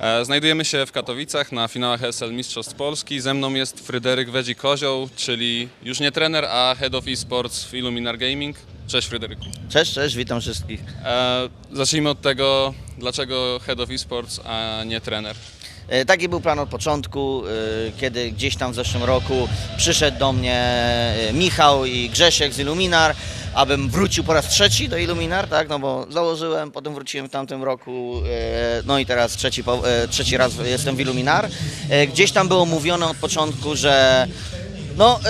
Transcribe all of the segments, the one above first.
E, Znajdujemy się w Katowicach na finałach SL Mistrzostw Polski. Ze mną jest Fryderyk Wedzi-Kozioł, czyli już nie trener, a Head of eSports w Illuminar Gaming. Cześć Fryderyku. Cześć, cześć, witam wszystkich. E, zacznijmy od tego, dlaczego Head of eSports, a nie trener. E, Taki był plan od początku, kiedy gdzieś tam w zeszłym roku przyszedł do mnie Michał i Grzesiek z Illuminar, abym wrócił po raz trzeci do Illuminar, tak, no bo założyłem, potem wróciłem w tamtym roku, e, no i teraz trzeci, e, trzeci raz jestem w Illuminar. E, Gdzieś tam było mówione od początku, że no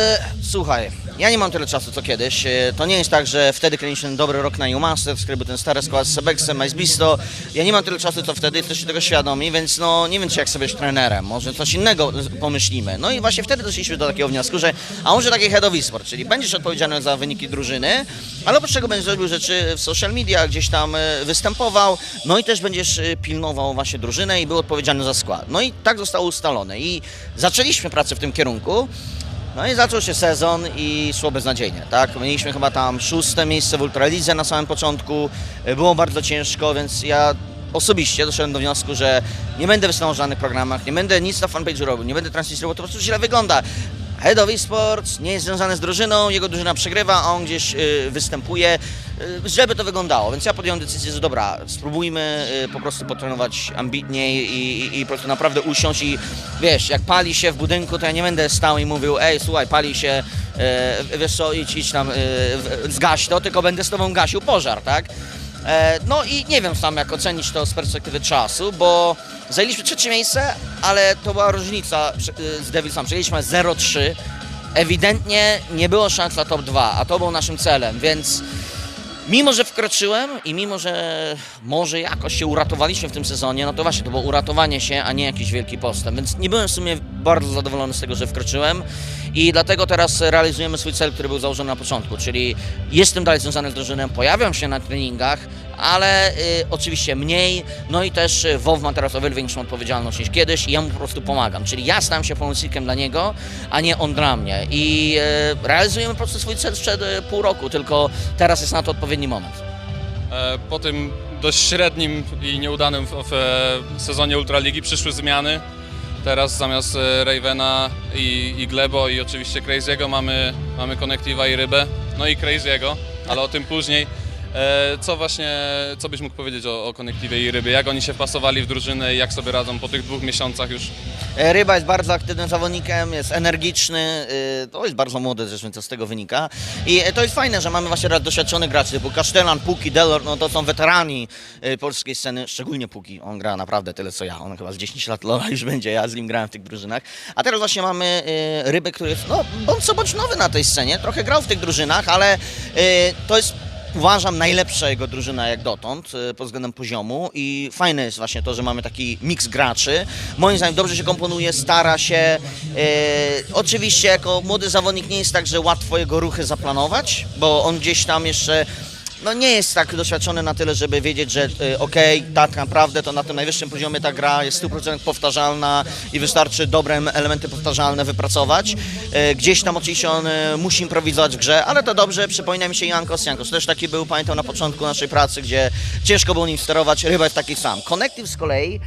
słuchaj, ja nie mam tyle czasu co kiedyś. E, To nie jest tak, że wtedy ten dobry rok na U-Masters, który był ten stary skład z Sebexem, Bisto. Ja nie mam tyle czasu co wtedy, jesteście tego świadomi, więc no nie wiem czy jak sobie być trenerem, może coś innego pomyślimy. No i właśnie wtedy doszliśmy do takiego wniosku, że a może taki head of e-sport, czyli będziesz odpowiedzialny za wyniki drużyny, ale oprócz tego będziesz robił rzeczy w social media, gdzieś tam e, występował, no i też będziesz e, pilnował właśnie drużynę i był odpowiedzialny za skład. No i tak zostało ustalone i zaczęliśmy pracę w tym kierunku. No i zaczął się sezon i szło beznadziejnie, tak? Mieliśmy chyba tam szóste miejsce w Ultralidze na samym początku, było bardzo ciężko, więc ja osobiście doszedłem do wniosku, że nie będę występował w żadnych programach, nie będę nic na fanpage'u robił, nie będę transmisji robił, to po prostu źle wygląda. Head of Esports nie jest związany z drużyną, jego drużyna przegrywa, a on gdzieś y, występuje, y, żeby to wyglądało. Więc ja podjąłem decyzję, że dobra, spróbujmy y, po prostu potrenować ambitniej i, i, i po prostu naprawdę usiąść i wiesz, jak pali się w budynku, to ja nie będę stał i mówił, ej słuchaj, pali się, y, wiesz co, idź, idź tam, y, zgaś to, tylko będę z tobą gasił pożar, tak? E, No i nie wiem sam jak ocenić to z perspektywy czasu, bo zajęliśmy trzecie miejsce, ale to była różnica y, z Devilsem. Przejęliśmy 0-3. Ewidentnie nie było szans na top 2, a to był naszym celem, więc mimo, że wkroczyłem i mimo, że może jakoś się uratowaliśmy w tym sezonie, no to właśnie to było uratowanie się, a nie jakiś wielki postęp. Więc nie byłem w sumie bardzo zadowolony z tego, że wkroczyłem i dlatego teraz realizujemy swój cel, który był założony na początku, czyli jestem dalej związany z drużyną, pojawiam się na treningach, ale y, oczywiście mniej, no i też y, WoW ma teraz o wiele większą odpowiedzialność niż kiedyś i ja mu po prostu pomagam, czyli ja stałem się pomocnikiem dla niego, a nie on dla mnie i y, realizujemy po prostu swój cel sprzed y, pół roku, tylko teraz jest na to odpowiedni moment. E, Po tym dość średnim i nieudanym w, w e, sezonie Ultraligi przyszły zmiany. Teraz zamiast e, Ravena i, i Glebo i oczywiście Crazy'ego mamy, mamy Connective'a i Rybę, no i Crazy'ego, ale o tym później. E, Co właśnie, co byś mógł powiedzieć o, o Connectivie i Rybie? Jak oni się wpasowali w drużynę i jak sobie radzą po tych dwóch miesiącach już? E, Ryba jest bardzo aktywnym zawodnikiem, jest energiczny, y, to jest bardzo młody zresztą, co z tego wynika. I e, to jest fajne, że mamy właśnie doświadczonych graczy typu Kasztelan, Puki, Delor, no to są weterani polskiej sceny, szczególnie Puki, on gra naprawdę tyle co ja, on chyba z 10 lat LoL'a już będzie, ja z nim grałem w tych drużynach. A teraz właśnie mamy Rybę, który jest, no bądź co bądź nowy na tej scenie, trochę grał w tych drużynach, ale to jest uważam najlepsza jego drużyna jak dotąd y, pod względem poziomu i fajne jest właśnie to, że mamy taki miks graczy. Moim zdaniem dobrze się komponuje, stara się. Y, oczywiście jako młody zawodnik nie jest tak, że łatwo jego ruchy zaplanować, bo on gdzieś tam jeszcze no nie jest tak doświadczony na tyle, żeby wiedzieć, że y, okej, tak naprawdę to na tym najwyższym poziomie ta gra jest 100% powtarzalna i wystarczy dobre em- elementy powtarzalne wypracować. Y, gdzieś tam oczywiście on y, musi improwizować w grze, ale to dobrze, przypomina mi się Jankos. Jankos też taki był, pamiętam na początku naszej pracy, gdzie ciężko było nim sterować, Ryba jest taki sam. Connective z kolei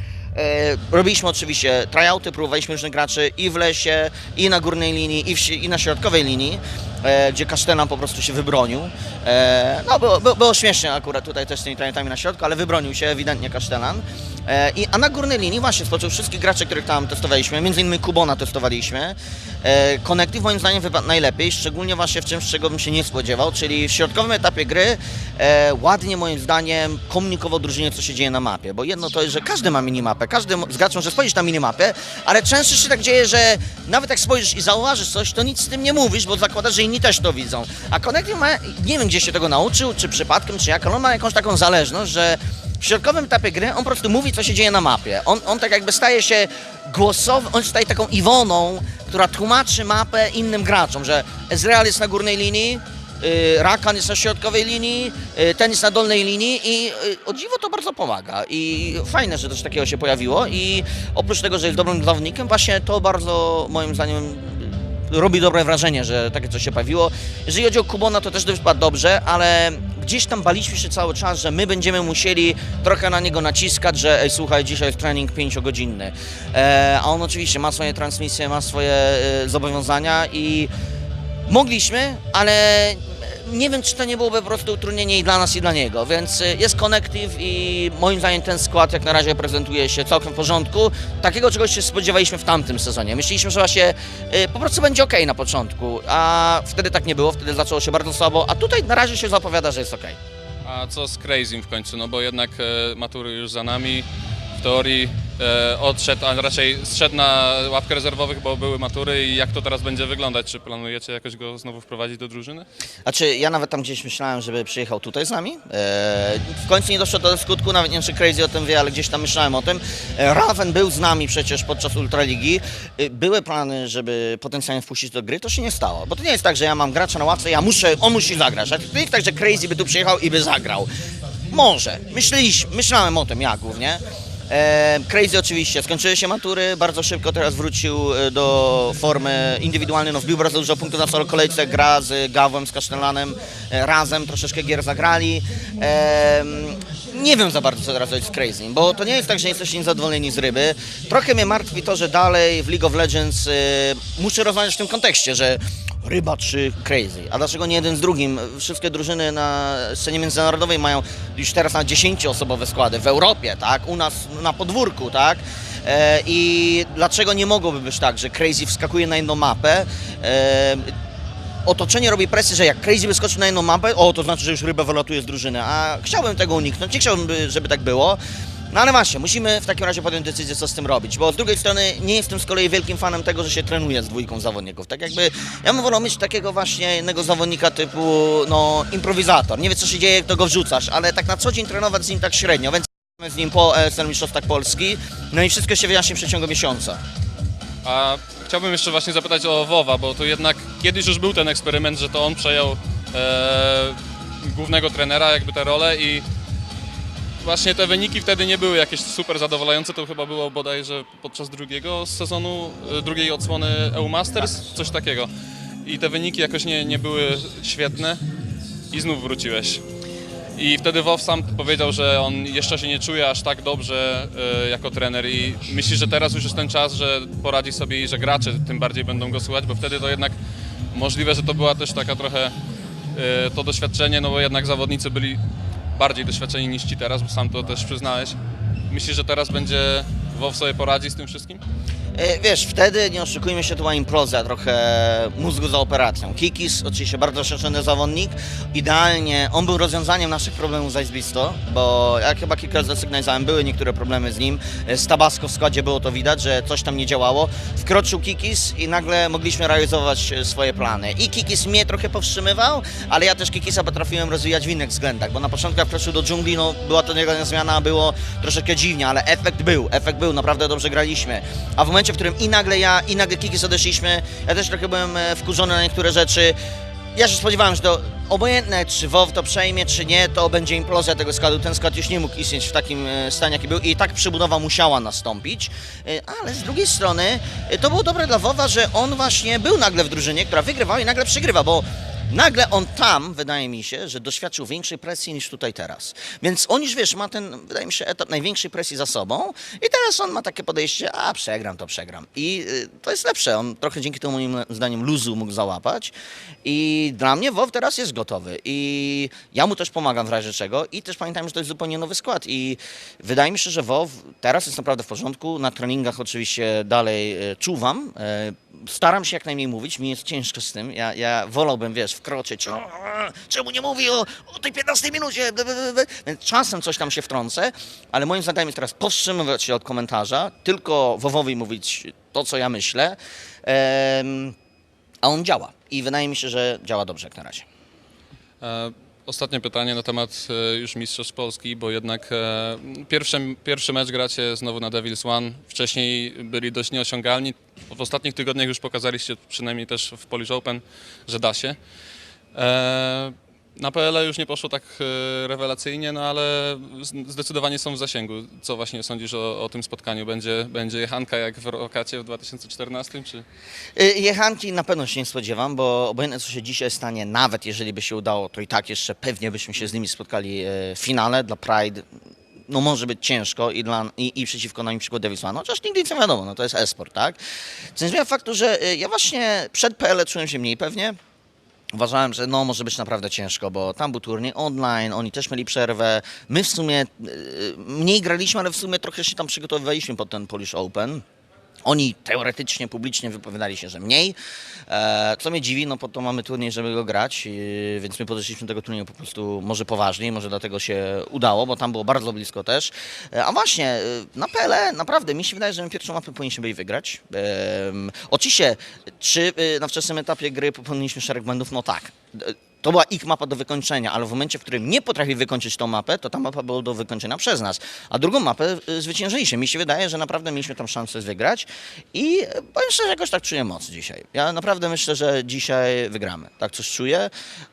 robiliśmy oczywiście tryouty, próbowaliśmy różnych graczy i w lesie, i na górnej linii, i, w, i na środkowej linii, e, gdzie Kasztelan po prostu się wybronił. E, no było, było, było śmiesznie akurat tutaj też z tymi tryoutami na środku, ale wybronił się ewidentnie Kasztelan. E, i, a na górnej linii właśnie spośród wszystkich graczy, których tam testowaliśmy, między innymi Kubona testowaliśmy, e, Connective moim zdaniem wypadł najlepiej, szczególnie właśnie w czymś, czego bym się nie spodziewał, czyli w środkowym etapie gry e, ładnie moim zdaniem komunikował drużynie, co się dzieje na mapie, bo jedno to jest, że każdy ma minimapę, każdy z gracz może spojrzeć na minimapę, ale często się tak dzieje, że nawet jak spojrzysz i zauważysz coś, to nic z tym nie mówisz, bo zakładasz, że inni też to widzą. A Connective ma, nie wiem gdzie się tego nauczył, czy przypadkiem, czy jak, ale on ma jakąś taką zależność, że w środkowym etapie gry on po prostu mówi, co się dzieje na mapie. On, on tak jakby staje się głosowy, on staje taką Iwoną, która tłumaczy mapę innym graczom, że Ezreal jest na górnej linii, y, Rakan jest na środkowej linii, y, ten jest na dolnej linii i y, o dziwo to bardzo pomaga. I fajne, że coś takiego się pojawiło i oprócz tego, że jest dobrym zawodnikiem, właśnie to bardzo moim zdaniem robi dobre wrażenie, że takie coś się pojawiło. Jeżeli chodzi o Kubona, to też wypadł dobrze, ale gdzieś tam baliśmy się cały czas, że my będziemy musieli trochę na niego naciskać, że ej, słuchaj, dzisiaj jest trening pięciogodzinny. E, a on oczywiście ma swoje transmisje, ma swoje e, zobowiązania i mogliśmy, ale nie wiem, czy to nie byłoby po prostu utrudnienie i dla nas, i dla niego, więc y, jest Connective i moim zdaniem ten skład jak na razie prezentuje się całkiem w porządku. Takiego czegoś się spodziewaliśmy w tamtym sezonie. Myśleliśmy, że właśnie y, po prostu będzie ok na początku, a wtedy tak nie było, wtedy zaczęło się bardzo słabo, a tutaj na razie się zapowiada, że jest ok. A co z Crazym w końcu? No bo jednak e, matury już za nami. W teorii odszedł, a raczej zszedł na ławkę rezerwowych, bo były matury i jak to teraz będzie wyglądać? Czy planujecie jakoś go znowu wprowadzić do drużyny? Znaczy, ja nawet tam gdzieś myślałem, żeby przyjechał tutaj z nami. E, w końcu nie doszło do skutku, nawet nie wiem, czy Crazy o tym wie, ale gdzieś tam myślałem o tym. E, Raven był z nami przecież podczas Ultraligi. E, były plany, żeby potencjalnie wpuścić do gry, to się nie stało. Bo to nie jest tak, że ja mam gracza na ławce, ja muszę, on musi zagrać. A to nie jest tak, że Crazy by tu przyjechał i by zagrał. Może. Myśleliśmy, myślałem o tym ja głównie. Crazy oczywiście, skończyły się matury, bardzo szybko teraz wrócił e, do formy indywidualnej, no wbił bardzo dużo punktów na solo kolejce, gra z Gawłem, z Kasztelanem, e, razem troszeczkę gier zagrali. Nie wiem za bardzo, co teraz robić z Crazy, bo to nie jest tak, że jesteście niezadowoleni z ryby. Trochę mnie martwi to, że dalej w League of Legends e, muszę rozmawiać w tym kontekście, że ryba czy crazy. A dlaczego nie jeden z drugim? Wszystkie drużyny na scenie międzynarodowej mają już teraz na 10-osobowe składy w Europie, tak? U nas na podwórku, tak? E, I dlaczego nie mogłoby być tak, że Crazy wskakuje na jedną mapę? E, otoczenie robi presję, że jak Crazy wyskoczy na jedną mapę, o, to znaczy, że już ryba wylatuje z drużyny, a chciałbym tego uniknąć, nie chciałbym, by- żeby tak było. No ale właśnie, musimy w takim razie podjąć decyzję, co z tym robić, bo z drugiej strony nie jestem z kolei wielkim fanem tego, że się trenuje z dwójką zawodników. Tak jakby, ja bym wolał mieć takiego właśnie jednego zawodnika typu, no, improwizator. Nie wie, co się dzieje, jak to go wrzucasz, ale tak na co dzień trenować z nim tak średnio, więc z nim po ESL Mistrzostwach Polski, no i wszystko się wyjaśni w przeciągu miesiąca. A chciałbym jeszcze właśnie zapytać o Wowa, bo tu jednak kiedyś już był ten eksperyment, że to on przejął e, głównego trenera, jakby tę rolę i właśnie te wyniki wtedy nie były jakieś super zadowalające. To chyba było bodajże podczas drugiego sezonu, e, drugiej odsłony EU Masters, coś takiego. I te wyniki jakoś nie, nie były świetne i znów wróciłeś. I wtedy WoW sam powiedział, że on jeszcze się nie czuje aż tak dobrze e, jako trener i myśli, że teraz już jest ten czas, że poradzi sobie i że gracze tym bardziej będą go słuchać, bo wtedy to jednak możliwe, że to była też taka trochę e, to doświadczenie, no bo jednak zawodnicy byli bardziej doświadczeni niż ci teraz, bo sam to też przyznałeś. Myślisz, że teraz będzie WoW sobie poradzi z tym wszystkim? E, Wiesz, wtedy, nie oszukujmy się, to była impreza, trochę mózgu za operacją. Kikis, oczywiście bardzo doświadczony zawodnik, idealnie, on był rozwiązaniem naszych problemów z bo jak chyba kilka razy zasygnalizowałem, były niektóre problemy z nim. E, Z Tabasco w składzie było to widać, że coś tam nie działało. Wkroczył Kikis i nagle mogliśmy realizować e, swoje plany. I Kikis mnie trochę powstrzymywał, ale ja też Kikisa potrafiłem rozwijać w innych względach, bo na początku jak wkroczył do dżungli, no była to niego zmiana, było troszeczkę dziwnie, ale efekt był, efekt był, naprawdę dobrze graliśmy. A w momencie, w którym i nagle ja, i nagle Kikis odeszliśmy, ja też trochę byłem e, wkurzony na niektóre rzeczy. Ja się spodziewałem, że to obojętne, czy WoW to przejmie, czy nie, to będzie implozja tego składu. Ten skład już nie mógł istnieć w takim e, stanie, jaki był i tak przebudowa musiała nastąpić. E, Ale z drugiej strony to było dobre dla WoWa, że on właśnie był nagle w drużynie, która wygrywała i nagle przegrywa, bo Nagle on tam, wydaje mi się, że doświadczył większej presji niż tutaj teraz. Więc on już, wiesz, ma ten, wydaje mi się, etap największej presji za sobą i teraz on ma takie podejście, a przegram, to przegram. I y, to jest lepsze. On trochę dzięki temu moim zdaniem luzu mógł załapać i dla mnie WoW teraz jest gotowy i ja mu też pomagam w razie czego i też pamiętajmy, że to jest zupełnie nowy skład i wydaje mi się, że WoW teraz jest naprawdę w porządku. Na treningach oczywiście dalej y, czuwam. y, Staram się jak najmniej mówić, mi jest ciężko z tym. Ja, ja wolałbym, wiesz, wkroczyć. O, czemu nie mówi o, o tej 15 minucie? Więc czasem coś tam się wtrącę, ale moim zadaniem jest teraz powstrzymywać się od komentarza, tylko Wowowi mówić to, co ja myślę. Em, a on działa. I wydaje mi się, że działa dobrze jak na razie. E, Ostatnie pytanie na temat e, już Mistrzostw Polski, bo jednak e, pierwszy, pierwszy mecz gracie znowu na Devils One. Wcześniej byli dość nieosiągalni. W ostatnich tygodniach już pokazaliście, przynajmniej też w Polish Open, że da się. E, Na PL już nie poszło tak e, rewelacyjnie, no ale zdecydowanie są w zasięgu. Co właśnie sądzisz o, o tym spotkaniu? Będzie, będzie jechanka jak w Rokacie w 2014, czy... Y, Jechanki na pewno się nie spodziewam, bo obojętnie co się dzisiaj stanie, nawet jeżeli by się udało, to i tak jeszcze pewnie byśmy się z nimi spotkali e, w finale dla Pride. No może być ciężko i, dla, i, i przeciwko nam przeciwko Davisman, chociaż nigdy nic nie wiadomo, no to jest esport, tak? Co nie zmienia faktu, że ja właśnie przed PL czułem się mniej pewnie, Uważałem, że no może być naprawdę ciężko, bo tam był turniej online, oni też mieli przerwę. My w sumie y, mniej graliśmy, ale w sumie trochę się tam przygotowywaliśmy pod ten Polish Open. Oni teoretycznie, publicznie wypowiadali się, że mniej. E, co mnie dziwi, no po to mamy turniej, żeby go grać, yy, więc my podeszliśmy do tego turnieju po prostu może poważniej, może dlatego się udało, bo tam było bardzo blisko też. E, a właśnie, na PL naprawdę mi się wydaje, że my pierwszą mapę powinniśmy byli wygrać. Oczywiście, czy na wczesnym etapie gry popełniliśmy szereg błędów? No tak. To była ich mapa do wykończenia, ale w momencie, w którym nie potrafi wykończyć tą mapę, to ta mapa była do wykończenia przez nas. A drugą mapę y, zwyciężyliśmy. Mi się wydaje, że naprawdę mieliśmy tam szansę wygrać i y, powiem szczerze, jakoś tak czuję moc dzisiaj. Ja naprawdę myślę, że dzisiaj wygramy. Tak coś czuję,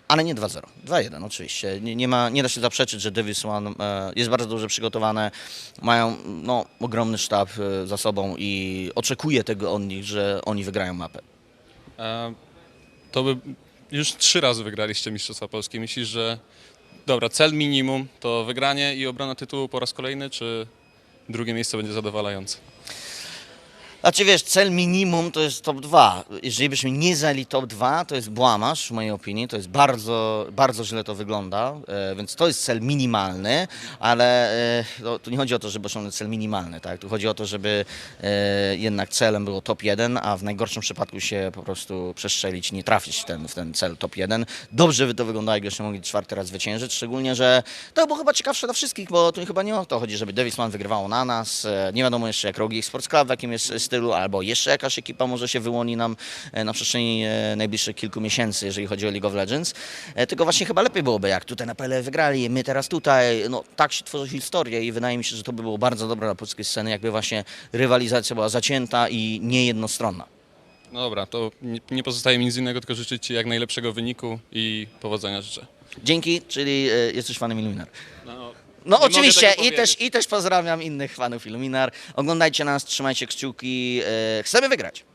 ale nie 2-0. 2-1 oczywiście. Nie, nie, ma, nie da się zaprzeczyć, że Davis One e, jest bardzo dobrze przygotowane. Mają no, ogromny sztab za sobą i oczekuję tego od nich, że oni wygrają mapę. E, to by już trzy razy wygraliście Mistrzostwa Polskie. Myślisz, że dobra, cel minimum to wygranie i obrona tytułu po raz kolejny, czy drugie miejsce będzie zadowalające? Znaczy wiesz, cel minimum to jest top 2. Jeżeli byśmy nie zajęli top 2, to jest błamasz w mojej opinii. To jest bardzo, bardzo źle to wygląda, e, więc to jest cel minimalny, ale e, no, tu nie chodzi o to, żeby osiągnąć cel minimalny, tak? Tu chodzi o to, żeby e, jednak celem było top 1, a w najgorszym przypadku się po prostu przestrzelić, nie trafić w ten, w ten cel top 1. Dobrze by to wyglądało, jakbyśmy mogli czwarty raz zwyciężyć, szczególnie, że to było chyba ciekawsze dla wszystkich, bo tu chyba nie o to chodzi, żeby Davisman wygrywało na nas. Nie wiadomo jeszcze jak Rogi Sports Club, w jakim jest stylu, albo jeszcze jakaś ekipa może się wyłoni nam e, na przestrzeni e, najbliższych kilku miesięcy, jeżeli chodzi o League of Legends. E, Tylko właśnie chyba lepiej byłoby, jak tutaj na PL wygrali, my teraz tutaj. No tak się tworzy historię i wydaje mi się, że to by było bardzo dobre dla polskiej sceny, jakby właśnie rywalizacja była zacięta i niejednostronna. No dobra, to nie, pozostaje mi nic innego, tylko życzyć Ci jak najlepszego wyniku i powodzenia życzę. Dzięki, czyli jesteś fanem Illuminar. No, No oczywiście i też, i też pozdrawiam innych fanów Illuminar. Oglądajcie nas, trzymajcie kciuki, e, chcemy wygrać.